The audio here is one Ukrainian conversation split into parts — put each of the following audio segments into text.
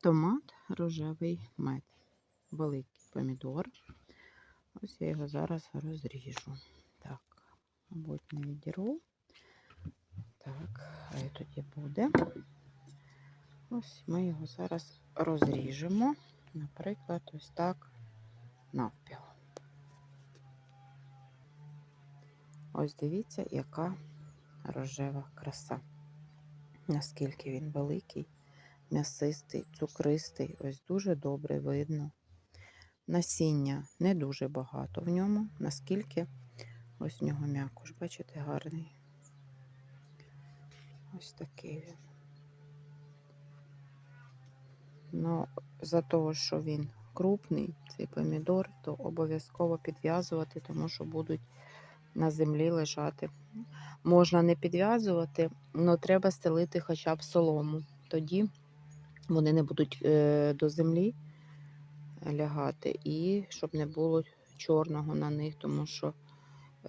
Томат, рожевий мед. Великий помідор. Ось я його зараз розріжу. Так, мабуть, не відірву. Так, хай тоді буде. Ось ми його зараз розріжемо. Наприклад, ось так навпіл. Ось дивіться, яка рожева краса. Наскільки він великий, м'ясистий, цукристий. Ось дуже добре видно. Насіння не дуже багато в ньому, наскільки ось в нього м'якош, бачите, гарний. Ось такий він. Ну, за того, що він крупний, цей помідор, то обов'язково підв'язувати, тому що будуть на землі лежати. Можна не підв'язувати, але треба стелити хоча б солому. Тоді вони не будуть е, до землі лягати, і щоб не було чорного на них, тому що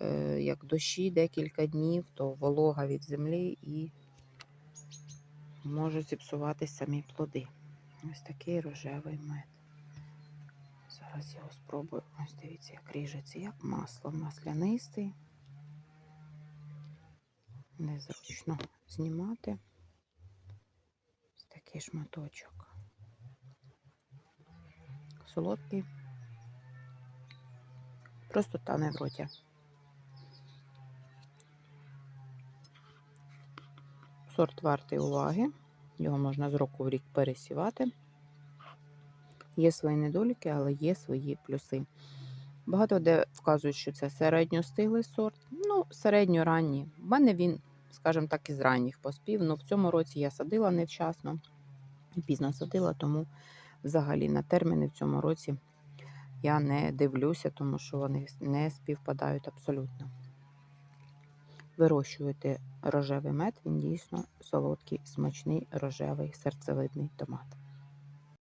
е, як дощі декілька днів, то волога від землі і можуть зіпсувати самі плоди. Ось такий рожевий мед. Зараз його спробую. Ось дивіться, як ріжеться, як масло маслянистий. Незручно знімати. Такий шматочок. Солодкий. Просто тане в роті. Сорт вартий уваги. Його можна з року в рік пересівати. Є свої недоліки, але є свої плюси. Багато де вказують, що це середньостиглий сорт. Ну, середньоранній. В мене він, скажімо так, із ранніх поспів. Ну, в цьому році я садила невчасно, пізно садила, тому взагалі на терміни в цьому році я не дивлюся, тому що вони не співпадають абсолютно. Вирощуєте рожевий мед, він дійсно солодкий, смачний рожевий серцевидний томат.